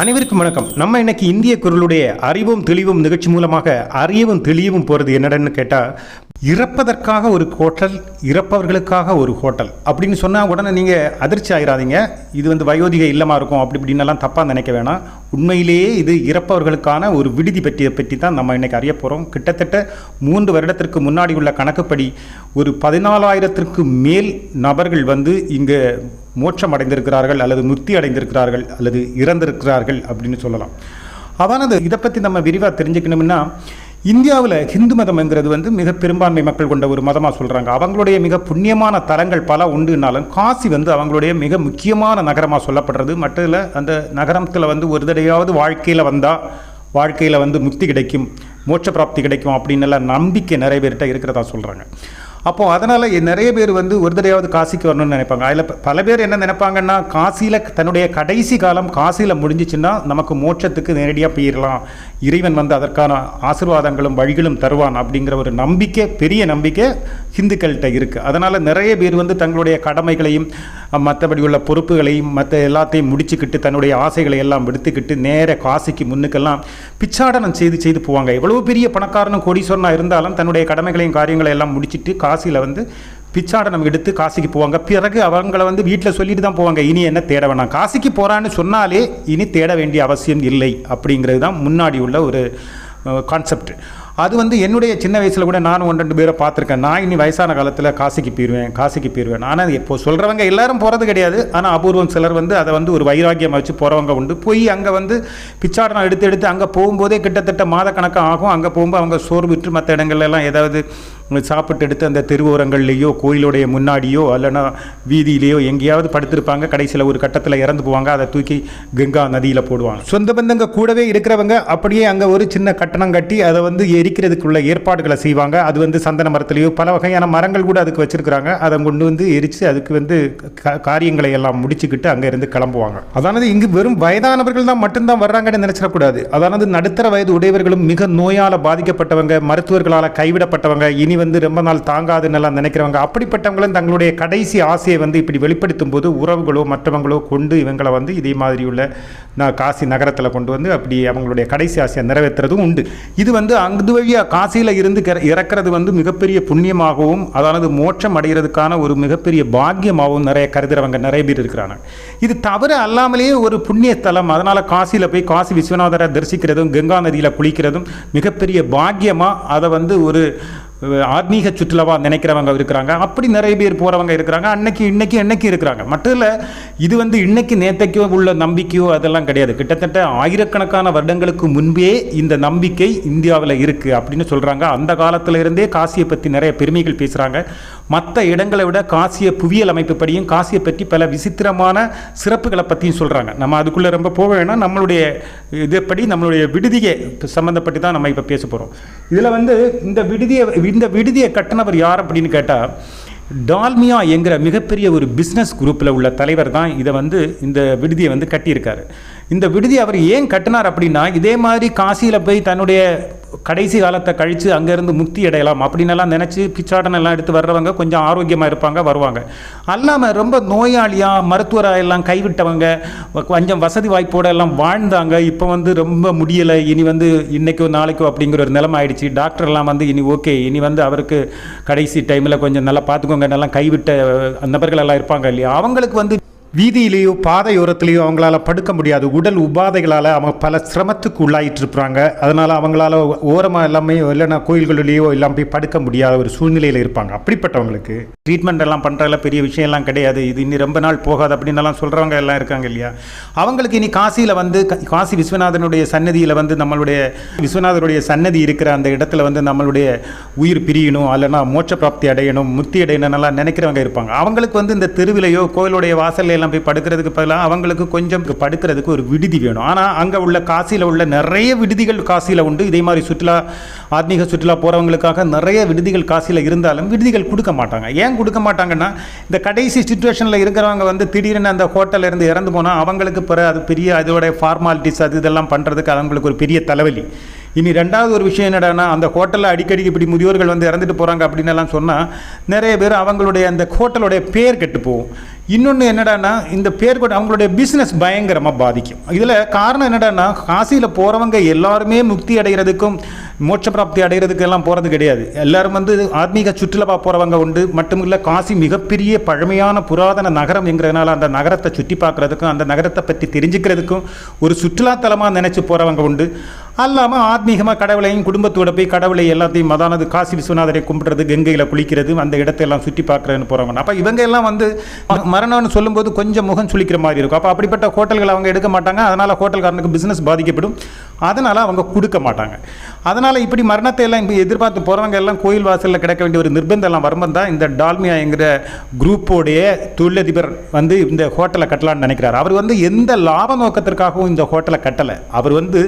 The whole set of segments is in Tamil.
அனைவருக்கும் வணக்கம். நம்ம இன்னைக்கு இந்திய குரலுடைய அறிவும் தெளிவும் நிகழ்ச்சி மூலமாக அறியவும் தெளியவும் போகிறது என்னடன்னு கேட்டால் இறப்பதற்காக ஒரு ஹோட்டல் இறப்பவர்களுக்காக ஒரு ஹோட்டல் அப்படின்னு சொன்னால் உடனே நீங்கள் அதிர்ச்சி ஆயிராதீங்க. இது வந்து வயோதிக இல்லமாக இருக்கும் அப்படி இப்படின்னெல்லாம் தப்பாக நினைக்க வேணாம். உண்மையிலேயே இது இறப்பவர்களுக்கான ஒரு விடுதி பற்றிய பற்றி தான் நம்ம இன்றைக்கி அறிய போகிறோம் கிட்டத்தட்ட மூன்று வருடத்திற்கு முன்னாடி உள்ள கணக்குப்படி ஒரு பதினாலாயிரத்திற்கு மேல் நபர்கள் வந்து இங்கே மோட்சம் அடைந்திருக்கிறார்கள் அல்லது முக்தி அடைந்திருக்கிறார்கள் அல்லது இறந்திருக்கிறார்கள் அப்படின்னு சொல்லலாம். அதானது இதை பற்றி நம்ம விரிவாக தெரிஞ்சுக்கணும்னா இந்தியாவில் ஹிந்து மதம்ங்கிறது வந்து மிக பெரும்பான்மை மக்கள் கொண்ட ஒரு மதமாக சொல்கிறாங்க அவங்களுடைய மிக புண்ணியமான தலங்கள் பல உண்டுனாலும் காசி வந்து அவங்களுடைய மிக முக்கியமான நகரமாக சொல்லப்படுறது. மட்டும் இல்லை அந்த நகரத்தில் வந்து ஒரு தடையாவது வாழ்க்கையில் வந்தால் வாழ்க்கையில் வந்து முக்தி கிடைக்கும் மோட்ச பிராப்தி கிடைக்கும் அப்படின்னு எல்லாம் நம்பிக்கை நிறைய பேர்கிட்ட இருக்கிறதா சொல்கிறாங்க அப்போது அதனால் நிறைய பேர் வந்து ஒரு தடையாவது காசிக்கு வரணும்னு நினைப்பாங்க. அதில் பல பேர் என்ன நினைப்பாங்கன்னா காசியில் தன்னுடைய கடைசி காலம் காசியில் முடிஞ்சிச்சுன்னா நமக்கு மோட்சத்துக்கு நேரடியாக போயிடலாம் இறைவன் வந்து அதற்கான ஆசிர்வாதங்களும் வழிகளும் தருவான் அப்படிங்கிற ஒரு நம்பிக்கை பெரிய நம்பிக்கை ஹிந்துக்கள்கிட்ட இருக்குது அதனால் நிறைய பேர் வந்து தங்களுடைய கடமைகளையும் மற்றபடி உள்ள பொறுப்புகளையும் மற்ற எல்லாத்தையும் முடிச்சுக்கிட்டு தன்னுடைய ஆசைகளை எல்லாம் விடுத்துக்கிட்டு நேர காசிக்கு முன்னுக்கெல்லாம் பிச்சாடனம் செய்து செய்து போவாங்க. எவ்வளவு பெரிய பணக்காரனும் கோடீஸ்வரனாக இருந்தாலும் தன்னுடைய கடமைகளையும் காரியங்களை எல்லாம் முடிச்சிட்டு காசியில் வந்து பிச்சாடனம் எடுத்து காசிக்கு போவாங்க. பிறகு அவங்கள வந்து வீட்டில் சொல்லிட்டு தான் போவாங்க. இனி என்ன தேட வேணாம். காசிக்கு போகிறான்னு சொன்னாலே இனி தேட வேண்டிய அவசியம் இல்லை அப்படிங்கிறது தான் முன்னாடி உள்ள ஒரு கான்செப்ட் அது வந்து என்னுடைய சின்ன வயசில் கூட நானும் ஒன்று ரெண்டு பேரை பார்த்துருக்கேன். நான் இனி வயசான காலத்தில் காசிக்கு போயிடுவேன் காசிக்கு போயிடுவேன் ஆனால் இப்போ சொல்கிறவங்க எல்லாரும் போகிறது கிடையாது. ஆனால் அபூர்வம் சிலர் வந்து அதை வந்து ஒரு வைராக்கியமாக வச்சு போகிறவங்க உண்டு. போய் அங்கே வந்து பிச்சாடனம் எடுத்து எடுத்து அங்கே போகும்போதே கிட்டத்தட்ட மாதக்கணக்காக ஆகும். அங்கே போகும்போது அவங்க சோறு விட்டு மற்ற இடங்கள்லாம் ஏதாவது சாப்பிட்டு எடுத்து அந்த தெருவோரங்கள்லேயோ கோயிலுடைய முன்னாடியோ அல்லனா வீதியிலேயோ எங்கேயாவது படுத்திருப்பாங்க. கடைசியில் ஒரு கட்டத்தில் இறந்து போவாங்க. அதை தூக்கி கங்கா நதியில் போடுவாங்க. சொந்த பந்தங்க கூடவே இருக்கிறவங்க அப்படியே அங்கே ஒரு சின்ன கட்டணம் கட்டி அதை வந்து எரிக்கிறதுக்குள்ள ஏற்பாடுகளை செய்வாங்க. அது வந்து சந்தன மரத்துலேயோ பல வகையான மரங்கள் கூட அதுக்கு வச்சிருக்கிறாங்க. அதை கொண்டு வந்து எரித்து அதுக்கு வந்து காரியங்களை எல்லாம் முடிச்சுக்கிட்டு அங்கே இருந்து கிளம்புவாங்க. அதானது இங்கு வெறும் வயதானவர்கள் தான் மட்டும்தான் வர்றாங்கன்னு நினைச்சிடக்கூடாது. அதானது நடுத்தர வயது உடையவர்களும் மிக நோயால் பாதிக்கப்பட்டவங்க மருத்துவர்களால் கைவிடப்பட்டவங்க இனி வந்து ரொம்ப நாள் தாங்காதுன்னு எல்லாம் நினைக்கிறவங்க அப்படிப்பட்டவங்களும் தங்களுடைய கடைசி ஆசையை வந்து இப்படி வெளிப்படுத்தும் போது உறவுகளோ மற்றவங்களோ கொண்டு இவங்களை வந்து இதே மாதிரி உள்ள நான் காசி நகரத்தில் கொண்டு வந்து அப்படி அவங்களுடைய கடைசி ஆசையை நிறைவேற்றுறதும் உண்டு. இது வந்து அங்கு வழியாக காசியில் இருந்து கிற- இறக்கிறது வந்து மிகப்பெரிய புண்ணியமாகவும் அதாவது மோட்சம் அடைகிறதுக்கான ஒரு மிகப்பெரிய பாக்கியமாகவும் நிறைய கருதுறவங்க நிறைய பேர் இருக்கிறாங்க. இது தவிர அல்லாமலேயே ஒரு புண்ணிய ஸ்தலம் அதனால் காசியில் போய் காசி விஸ்வநாதரை தரிசிக்கிறதும் கங்கா நதியில் குளிக்கிறதும் மிகப்பெரிய பாக்கியமாக அதை வந்து ஒரு ஆத்மீக சுற்றுலாவாக நினைக்கிறவங்க இருக்கிறாங்க. அப்படி நிறைய பேர் போகிறவங்க இருக்கிறாங்க. அன்னைக்கு இன்னைக்கு என்னைக்கு இருக்கிறாங்க. மட்டும் இல்லை இது வந்து இன்னைக்கு நேத்தைக்கோ உள்ள நம்பிக்கையோ அதெல்லாம் கிடையாது. கிட்டத்தட்ட ஆயிரக்கணக்கான வருடங்களுக்கு முன்பே இந்த நம்பிக்கை இந்தியாவில் இருக்குது அப்படின்னு சொல்கிறாங்க அந்த காலத்துல இருந்தே காசியை பற்றி நிறைய பெருமைகள் பேசுகிறாங்க மற்ற இடங்களை விட காசிய புவியியல் அமைப்பு படியும் காசியை பற்றி பல விசித்திரமான சிறப்புகளை பற்றியும் சொல்கிறாங்க நம்ம அதுக்குள்ளே ரொம்ப போக வேணாம். நம்மளுடைய இதுபடி நம்மளுடைய விடுதியை சம்மந்தப்பட்டு தான் நம்ம இப்போ பேச போகிறோம் இதில் வந்து இந்த விடுதியை இந்த விடுதியை கட்டினவர் யார் அப்படின்னு கேட்டால் டால்மியா என்கிற மிகப்பெரிய ஒரு பிஸ்னஸ் குரூப்பில் உள்ள தலைவர் தான் இதை வந்து இந்த விடுதியை வந்து கட்டியிருக்காரு. இந்த விடுதி அவர் ஏன் கட்டினார் அப்படின்னா இதே மாதிரி காசியில் போய் தன்னுடைய கடைசி காலத்தை கழித்து அங்கேருந்து முக்தி அடையலாம் அப்படின்னு எல்லாம் நினச்சி பிச்சாட்டம் எல்லாம் எடுத்து வர்றவங்க கொஞ்சம் ஆரோக்கியமாக இருப்பாங்க வருவாங்க. அல்லாமல் ரொம்ப நோயாளியாக மருத்துவராக எல்லாம் கைவிட்டவங்க கொஞ்சம் வசதி வாய்ப்போடு எல்லாம் வாழ்ந்தாங்க இப்போ வந்து ரொம்ப முடியலை இனி வந்து இன்னைக்கோ நாளைக்கோ அப்படிங்கிற ஒரு நிலைமை ஆயிடுச்சு. டாக்டர்லாம் வந்து இனி ஓகே இனி வந்து அவருக்கு கடைசி டைமில் கொஞ்சம் நல்லா பார்த்துக்கோங்க நல்லா கைவிட்ட நபர்கள் எல்லாம் இருப்பாங்க இல்லையா? அவங்களுக்கு வந்து வீதியிலேயோ பாதையோரத்திலேயோ அவங்களால படுக்க முடியாது. உடல் உபாதைகளால் அவங்க பல சிரமத்துக்கு உள்ளாயிட்டிருப்பாங்க அதனால் அவங்களால ஓரமாக எல்லாமே இல்லைன்னா கோயில்களிலேயோ எல்லாம் போய் படுக்க முடியாத ஒரு சூழ்நிலையில் இருப்பாங்க. அப்படிப்பட்டவங்களுக்கு ட்ரீட்மெண்ட் எல்லாம் பண்ணுறதுல பெரிய விஷயம்லாம் கிடையாது. இது இனி ரொம்ப நாள் போகாது அப்படின்னு எல்லாம் சொல்கிறவங்க எல்லாம் இருக்காங்க இல்லையா? அவங்களுக்கு இனி காசியில் வந்து காசி விஸ்வநாதனுடைய சன்னதியில் வந்து நம்மளுடைய விஸ்வநாதருடைய சன்னதி இருக்கிற அந்த இடத்துல வந்து நம்மளுடைய உயிர் பிரியணும் அல்லைனா மோட்ச பிராப்தி அடையணும் முத்தி அடையணும் எல்லாம் நினைக்கிறவங்க இருப்பாங்க. அவங்களுக்கு வந்து இந்த தெருவிலையோ கோயிலுடைய வாசல்ல எல்லாம் போய் படுக்கிறதுக்கு பதிலாக அவங்களுக்கு கொஞ்சம் படுக்கிறதுக்கு ஒரு விடுதி வேணும். ஆனால் அங்கே உள்ள காசியில் உள்ள நிறைய விடுதிகள் காசியில் உண்டு. இதே மாதிரி சுற்றுலா ஆத்மீக சுற்றுலா போகிறவங்களுக்காக நிறைய விடுதிகள் காசியில் இருந்தாலும் விடுதிகள் கொடுக்க மாட்டாங்க. ஏன் கொடுக்க மாட்டாங்கன்னா இந்த கடைசி சுச்சுவேஷனில் இருக்கிறவங்க வந்து திடீர்னு அந்த ஹோட்டலில் இருந்து இறந்து போனால் அவங்களுக்கு பிற அது பெரிய அதோட ஃபார்மாலிட்டிஸ் அது இதெல்லாம் பண்ணுறதுக்கு அவங்களுக்கு ஒரு பெரிய தலைவலி. இனி ரெண்டாவது ஒரு விஷயம் என்னடான்னா அந்த ஹோட்டலில் அடிக்கடி இப்படி முதியோர்கள் வந்து இறந்துட்டு போகிறாங்க அப்படின்னு எல்லாம் சொன்னால் நிறைய பேர் அவங்களுடைய அந்த ஹோட்டலுடைய பேர் கெட்டு போகும். இன்னொன்று என்னடான்னா இந்த பேர் கூட அவங்களுடைய பிஸ்னஸ் பயங்கரமாக பாதிக்கும். இதில் காரணம் என்னடான்னா காசியில் போகிறவங்க எல்லாருமே முக்தி அடைகிறதுக்கும் மோட்ச பிராப்தி அடைகிறதுக்கு எல்லாம் போகிறது கிடையாது. எல்லாரும் வந்து ஆத்மீக சுற்றுலா போகிறவங்க உண்டு. மட்டும் இல்லை காசி மிகப்பெரிய பழமையான புராதன நகரம் என்கிறதுனால அந்த நகரத்தை சுற்றி பார்க்குறதுக்கும் அந்த நகரத்தை பற்றி தெரிஞ்சுக்கிறதுக்கும் ஒரு சுற்றுலாத்தலமாக நினச்சி போகிறவங்க உண்டு. அல்லாமல் ஆத்மீகமாக கடவுளையும் குடும்பத்தோட போய் கடவுளை எல்லாத்தையும் மதானது காசி விஸ்வநாதரை கும்பிட்றது கங்கையில் குளிக்கிறது அந்த இடத்தையெல்லாம் சுற்றி பார்க்குறதுன்னு போகிறவங்க அப்போ இவங்க எல்லாம் வந்து ம- மரணம்னு சொல்லும்போது கொஞ்சம் முகம் சுளிக்கிற மாதிரி இருக்கும். அப்போ அப்படிப்பட்ட ஹோட்டல்கள் அவங்க எடுக்க மாட்டாங்க. அதனால் ஹோட்டல்காரனுக்கு பிஸ்னஸ் பாதிக்கப்படும். அதனால் அவங்க கொடுக்க மாட்டாங்க. அதனால் இப்படி மரணத்தை எல்லாம் இப்போ எதிர்பார்த்து போகிறவங்க எல்லாம் கோயில் வாசலில் கிடைக்க வேண்டிய ஒரு நிர்பந்தம் எல்லாம் வரும்போது தான் இந்த டால்மியா என்கிற குரூப்போடைய தொழிலதிபர் வந்து இந்த ஹோட்டலை கட்டலான்னு நினைக்கிறார். அவர் வந்து எந்த லாப நோக்கத்திற்காகவும் இந்த ஹோட்டலை கட்டலை. அவர் வந்து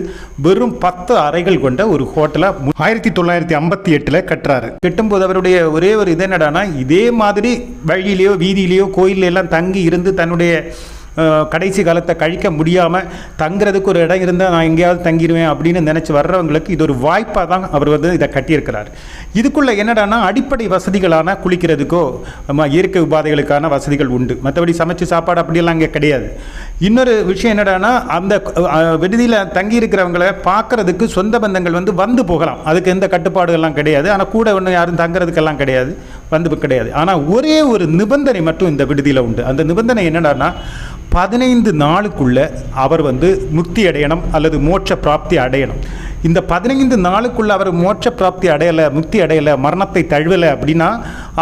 வெறும் பத்து அறைகள் கொண்ட ஒரு ஹோட்டலை ஆயிரத்தி தொள்ளாயிரத்தி ஐம்பத்தி எட்டில் கட்டுறாரு. கட்டும்போது அவருடைய ஒரே ஒரு இது என்னடான்னா இதே மாதிரி வழியிலேயோ வீதியிலேயோ கோயிலெல்லாம் தங்கி இருந்து தன்னுடைய கடைசி காலத்தை கழிக்க முடியாமல் தங்குறதுக்கு ஒரு இடம் இருந்தால் நான் எங்கேயாவது தங்கிடுவேன் அப்படின்னு நினச்சி வர்றவங்களுக்கு இது ஒரு வாய்ப்பாக தான் அவர் வந்து இதை கட்டியிருக்கிறார். இதுக்குள்ளே என்னடான்னா அடிப்படை வசதிகளான குளிக்கிறதுக்கோ இயற்கை உபாதைகளுக்கான வசதிகள் உண்டு. மற்றபடி சமைச்சு சாப்பாடு அப்படியெல்லாம் அங்கே கிடையாது. இன்னொரு விஷயம் என்னடான்னா அந்த விடுதியில் தங்கியிருக்கிறவங்களை பார்க்கறதுக்கு சொந்த பந்தங்கள் வந்து வந்து போகலாம். அதுக்கு எந்த கட்டுப்பாடுகள்லாம் கிடையாது. ஆனால் கூட ஒன்றும் யாரும் தங்குறதுக்கெல்லாம் கிடையாது. வந்து கிடையாது. ஆனால் ஒரே ஒரு நிபந்தனை மட்டும் இந்த விடுதியில் உண்டு. அந்த நிபந்தனை என்னடானா பதினைந்து நாளுக்குள்ள அவர் வந்து முக்தி அடையணும் அல்லது மோட்ச பிராப்தி அடையணும். இந்த பதினைந்து நாளுக்குள்ள அவர் மோட்ச பிராப்தி அடையலை முக்தி அடையலை மரணத்தை தழுவலை அப்படின்னா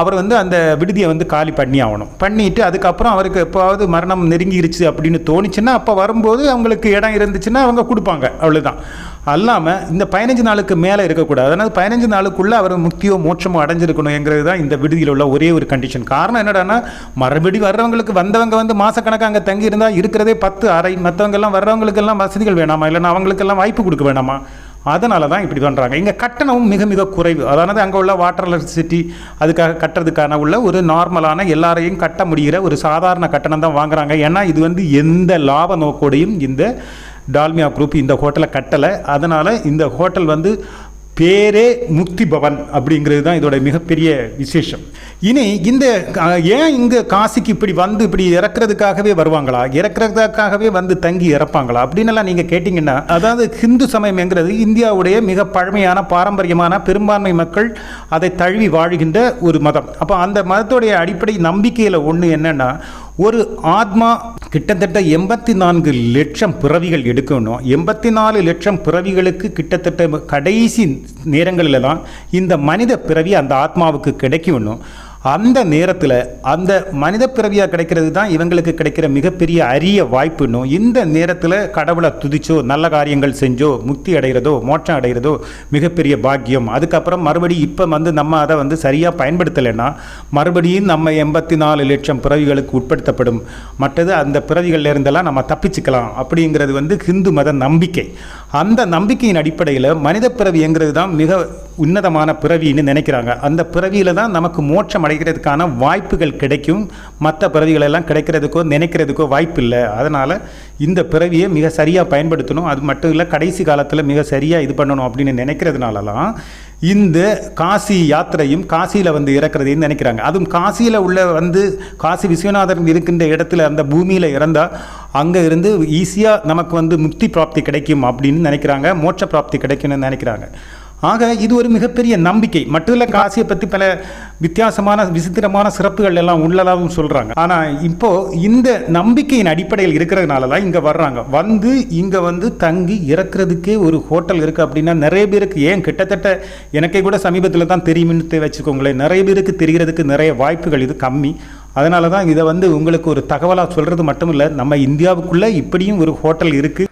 அவர் வந்து அந்த விடுதியை வந்து காலி பண்ணி ஆகணும். பண்ணிட்டு அதுக்கப்புறம் அவருக்கு எப்போவாவது மரணம் நெருங்கிருச்சு அப்படின்னு தோணுச்சுன்னா அப்போ வரும்போது அவங்களுக்கு இடம் இருந்துச்சுன்னா அவங்க கொடுப்பாங்க. அவ்வளோதான் அல்லாமல் இந்த பதினஞ்சு நாளுக்கு மேலே இருக்கக்கூடாது. அதனால் பதினஞ்சு நாளுக்குள்ளே அவர் முக்தியோ மோட்சமோ அடைஞ்சிருக்கணுங்கிறது தான் இந்த விடுதியில் உள்ள ஒரே ஒரு கண்டிஷன் காரணம் என்னடான்னா மறுபடி வர்றவங்களுக்கு வந்தவங்க வந்து மாதக்கணக்காக அங்கே தங்கி இருந்தால் இருக்கிறதே பத்து அறை மற்றவங்கெல்லாம் வர்றவங்களுக்கெல்லாம் வசதிகள் வேணாமா? இல்லைன்னா அவங்களுக்கெல்லாம் வாய்ப்பு கொடுக்க வேணாமா? அதனால தான் இப்படி பண்ணுறாங்க இங்கே கட்டணமும் மிக மிக குறைவு. அதானது அங்கே உள்ள வாட்டர் எலக்ட்ரிசிட்டி அதுக்காக கட்டுறதுக்கான உள்ள ஒரு நார்மலான எல்லாரையும் கட்ட முடிகிற ஒரு சாதாரண கட்டணம் தான் வாங்குறாங்க. ஏன்னா இது வந்து எந்த லாப நோக்கோடையும் இந்த டால்மியா குரூப் இந்த ஹோட்டலை கட்டலை. அதனால் இந்த ஹோட்டல் வந்து பேரே முக்தி பவன் அப்படிங்கிறது தான் இதோட மிகப்பெரிய விசேஷம். இனி இந்த ஏன் இங்கே காசிக்கு இப்படி வந்து இப்படி இறக்குறதுக்காகவே வருவாங்களா? இறக்குறதுக்காகவே வந்து தங்கி இறப்பாங்களா? அப்படின்னுலாம் நீங்கள் கேட்டிங்கன்னா அதாவது ஹிந்து சமயம்ங்கிறது இந்தியாவுடைய மிக பழமையான பாரம்பரியமான பெரும்பான்மை மக்கள் அதை தழுவி வாழ்கின்ற ஒரு மதம். அப்போ அந்த மதத்துடைய அடிப்படை நம்பிக்கையில் ஒன்று என்னென்னா ஒரு ஆத்மா கிட்டத்தட்ட எண்பத்தி நான்கு லட்சம் பிறவிகள் எடுக்கணும். எண்பத்தி நாலு லட்சம் பிறவிகளுக்கு கிட்டத்தட்ட கடைசி நேரங்களில் தான் இந்த மனித பிறவி அந்த ஆத்மாவுக்கு கிடைக்கணும். அந்த நேரத்தில் அந்த மனித பிறவியாக கிடைக்கிறது தான் இவங்களுக்கு கிடைக்கிற மிகப்பெரிய அரிய வாய்ப்புன்னும் இந்த நேரத்தில் கடவுளை துதிச்சோ நல்ல காரியங்கள் செஞ்சோ முக்தி அடைகிறதோ மோட்சம் அடைகிறதோ மிகப்பெரிய பாக்கியம். அதுக்கப்புறம் மறுபடியும் இப்போ வந்து நம்ம அதை வந்து சரியாக பயன்படுத்தலைன்னா மறுபடியும் நம்ம எண்பத்தி நாலு லட்சம் பிறவிகளுக்கு உட்படுத்தப்படும். மற்றது அந்த பிறவிகள்ல இருந்தெல்லாம் நம்ம தப்பிச்சுக்கலாம் அப்படிங்கிறது வந்து ஹிந்து மத நம்பிக்கை. அந்த நம்பிக்கையின் அடிப்படையில் மனித பிறவிங்கிறது தான் மிக உன்னதமான பிறவின்னு நினைக்கிறாங்க. அந்த பிறவியில் தான் நமக்கு மோட்சம் அடைகிறதுக்கான வாய்ப்புகள் கிடைக்கும். மற்ற பிறவிகளெல்லாம் கிடைக்கிறதுக்கோ நினைக்கிறதுக்கோ வாய்ப்பு இல்லை அதனால் இந்த பிறவியை மிக சரியாக பயன்படுத்தணும். அது மட்டும் இல்லை கடைசி காலத்தில் மிக சரியாக இது பண்ணணும் அப்படின்னு நினைக்கிறதுனாலலாம் இந்த காசி யாத்திரையும் காசியில் வந்து இறக்குறதையும் நினைக்கிறாங்க. அதுவும் காசியில் உள்ள வந்து காசி விஸ்வநாதர் இருக்கின்ற இடத்துல அந்த பூமியில் இறந்தால் அங்கே இருந்து ஈஸியாக நமக்கு வந்து முக்தி பிராப்தி கிடைக்கும் அப்படின்னு நினைக்கிறாங்க. மோட்ச பிராப்தி கிடைக்கும்னு நினைக்கிறாங்க. ஆக இது ஒரு மிகப்பெரிய நம்பிக்கை. மட்டும் இல்லை காசியை பற்றி பல வித்தியாசமான விசித்திரமான சிறப்புகள் எல்லாம் உள்ளதாகவும் சொல்கிறாங்க ஆனால் இப்போது இந்த நம்பிக்கையின் அடிப்படையில் இருக்கிறதுனால தான் இங்கே வர்றாங்க. வந்து இங்கே வந்து தங்கி இறக்குறதுக்கே ஒரு ஹோட்டல் இருக்குது அப்படின்னா நிறைய பேருக்கு ஏன் கிட்டத்தட்ட எனக்கே கூட சமீபத்தில் தான் தெரியும்னு வச்சுக்கோங்களேன். நிறைய பேருக்கு தெரிகிறதுக்கு நிறைய வாய்ப்புகள் இது கம்மி. அதனால தான் இதை வந்து உங்களுக்கு ஒரு தகவலாக சொல்கிறது மட்டும் இல்லை நம்ம இந்தியாவுக்குள்ளே இப்படியும் ஒரு ஹோட்டல் இருக்குது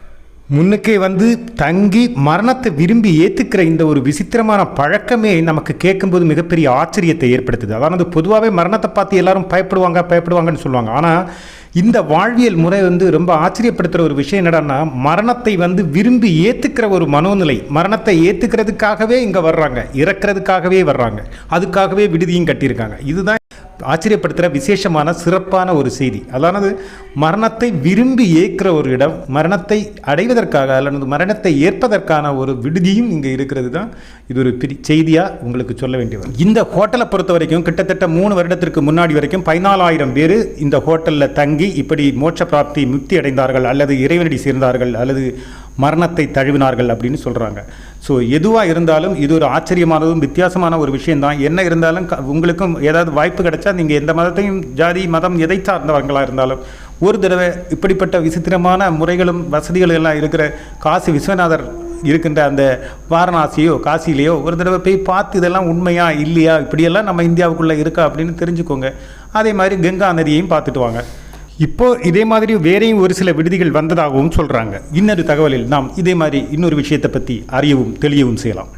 முன்னுக்கே வந்து தங்கி மரணத்தை விரும்பி ஏற்றுக்கிற இந்த ஒரு விசித்திரமான பழக்கமே நமக்கு கேட்கும்போது மிகப்பெரிய ஆச்சரியத்தை ஏற்படுத்துது. அதாவது பொதுவாகவே மரணத்தை பார்த்து எல்லாரும் பயப்படுவாங்க பயப்படுவாங்கன்னு சொல்லுவாங்க. ஆனால் இந்த வாழ்வியல் முறை வந்து ரொம்ப ஆச்சரியப்படுத்துகிற ஒரு விஷயம் என்னடான்னா மரணத்தை வந்து விரும்பி ஏற்றுக்கிற ஒரு மனோநிலை மரணத்தை ஏற்றுக்கிறதுக்காகவே இங்கே வர்றாங்க இறக்கிறதுக்காகவே வர்றாங்க அதுக்காகவே விடுதியும் கட்டியிருக்காங்க. இதுதான் ஆச்சரியப்படுத்துகிற விசேஷமான சிறப்பான ஒரு செய்தி. அதானது மரணத்தை விரும்பி ஏற்கிற ஒரு இடம் மரணத்தை அடைவதற்காக அல்லது மரணத்தை ஏற்பதற்கான ஒரு விடுதியும் இங்கே இருக்கிறது தான் இது ஒரு பிரி செய்தியாக உங்களுக்கு சொல்ல வேண்டியது இந்த ஹோட்டலை பொறுத்த வரைக்கும் கிட்டத்தட்ட மூணு வருடத்திற்கு முன்னாடி வரைக்கும் பதினாலாயிரம் பேர் இந்த ஹோட்டலில் தங்கி இப்படி மோட்ச பிராப்தி முக்தி அடைந்தார்கள் அல்லது இறைவனடி சேர்ந்தார்கள் அல்லது மரணத்தை தழுவினார்கள் அப்படின்னு சொல்கிறாங்க ஸோ எதுவாக இருந்தாலும் இது ஒரு ஆச்சரியமானதும் வித்தியாசமான ஒரு விஷயந்தான் என்ன இருந்தாலும் க- உங்களுக்கும் ஏதாவது வாய்ப்பு கிடைச்சா நீங்கள் எந்த மதத்தையும் ஜாதி மதம் எதை சார்ந்தவங்களாக இருந்தாலும் ஒரு தடவை இப்படிப்பட்ட விசித்திரமான முறைகளும் வசதிகளும் எல்லாம் இருக்கிற காசி விஸ்வநாதர் இருக்கின்ற அந்த வாரணாசியோ காசிலேயோ ஒரு தடவை போய் பார்த்து இதெல்லாம் உண்மையா இல்லையா இப்படியெல்லாம் நம்ம இந்தியாவுக்குள்ளே இருக்கா அப்படின்னு தெரிஞ்சுக்கோங்க. அதே மாதிரி கங்கா நதியையும் பார்த்துட்டு வாங்க. இப்போ இதே மாதிரி வேறையும் ஒரு சில விடுதிகள் வந்ததாகவும் சொல்கிறாங்க இன்னொரு தகவலில் நாம் இதே மாதிரி இன்னொரு விஷயத்தை பற்றி அறியவும் தெளியவும் செய்யலாம்.